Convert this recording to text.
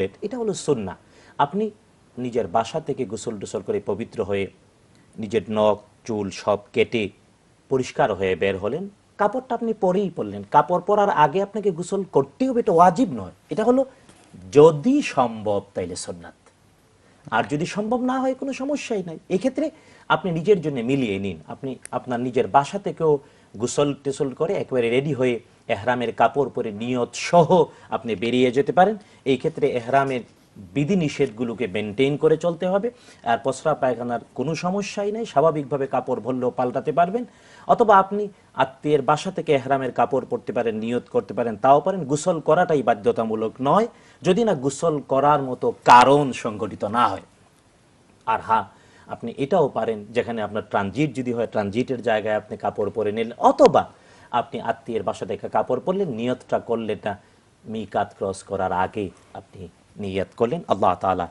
Complete এটা হলো সুন্না আপনি নিজের বাসা থেকে গোসল টোসল করে পবিত্র হয়ে নিজের নখ, চুল সব কেটে পরিষ্কার হয়ে বের হলেন। কাপড়টা আপনি পরেই পরলেন। কাপড় পরার আগে আপনাকে গোসল করতেই হবে, এটা ওয়াজিব নয়। এটা হলো যদি সম্ভব, তাইলে সন্ন্যাত আর যদি সম্ভব না হয়, কোনো সমস্যাই নাই। এক্ষেত্রে আপনি নিজের জন্য মিলিয়ে নিন। আপনি আপনার নিজের বাসা থেকেও গোসল টেসল করে একেবারে রেডি হয়ে এহরামের কাপড় পরে নিয়ত সহ আপনি বেরিয়ে যেতে পারেন। এই ক্ষেত্রে এহরামের বিধি নিষেধগুলোকে মেনটেন করে চলতে হবে। আর পসরা পায়খানার কোনো সমস্যাই নেই। স্বাভাবিকভাবে কাপড় ভরলেও পাল্টাতে পারবেন। অথবা আপনি আত্মীয়ের বাসা থেকে এহরামের কাপড় পরতে পারেন, নিয়ত করতে পারেন, তাও পারেন। গোসল করাটাই বাধ্যতামূলক নয়। যদি না গোসল করার মতো কারণ সংগঠিত না হয়। আর হ্যাঁ আপনি এটাও পারেন যেখানে আপনার ট্রানজিট যদি হয়, ট্রানজিটের জায়গায় আপনি কাপড় পরে নিলেন। অথবা আপনি আত্মীয়ের বাসা থেকে কাপড় পরলেন নিয়তটা করলেন না মিকাত ক্রস করার আগে আপনি নিয়ত করলেন। আল্লাহ তাআলা